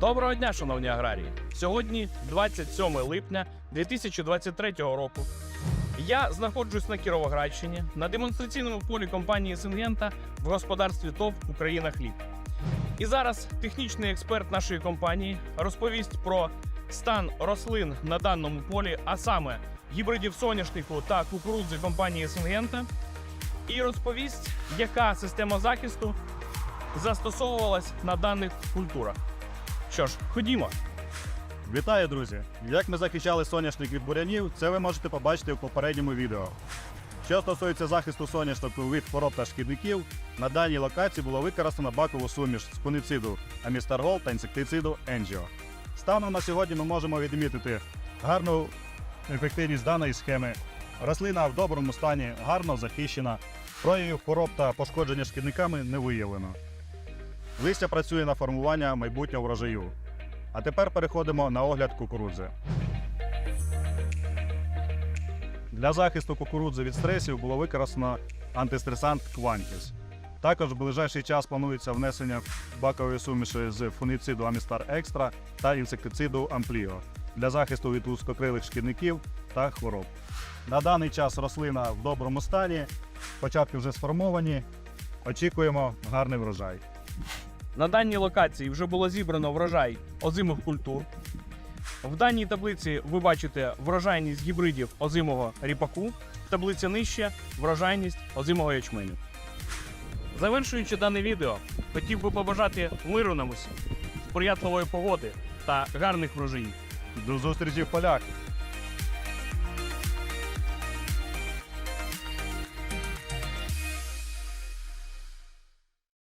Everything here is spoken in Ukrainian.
Доброго дня, шановні аграрії! Сьогодні 27 липня 2023 року. Я знаходжусь на Кіровоградщині на демонстраційному полі компанії Сингента в господарстві ТОВ Україна Хліб. І зараз технічний експерт нашої компанії розповість про стан рослин на даному полі, а саме гібридів соняшнику та кукурудзи компанії Сингента, і розповість, яка система захисту застосовувалась на даних культурах. Що ж, ходімо. Вітаю, друзі! Як ми захищали соняшник від бурянів, це ви можете побачити у попередньому відео. Що стосується захисту соняшнику від хвороб та шкідників, на даній локації було використано бакову суміш з фунициду Амістаргол та інсектициду Енджіо. Станом на сьогодні ми можемо відмітити гарну ефективність даної схеми. Рослина в доброму стані, гарно захищена, проявів хвороб та пошкодження шкідниками не виявлено. Листя працює на формування майбутнього врожаю. А тепер переходимо на огляд кукурудзи. Для захисту кукурудзи від стресів було використано антистресант Quantis. Також в ближайший час планується внесення бакової суміші з фунициду Amistar Extra та інсектициду Amplio для захисту від узкокрилих шкідників та хвороб. На даний час рослина в доброму стані, початки вже сформовані. Очікуємо гарний врожай. На даній локації вже було зібрано врожай озимих культур. В даній таблиці ви бачите врожайність гібридів озимого ріпаку, таблиця нижче врожайність озимого ячменю. Завершуючи дане відео, хотів би побажати миру нам усім, сприятливої погоди та гарних врожаїв. До зустрічі в полях!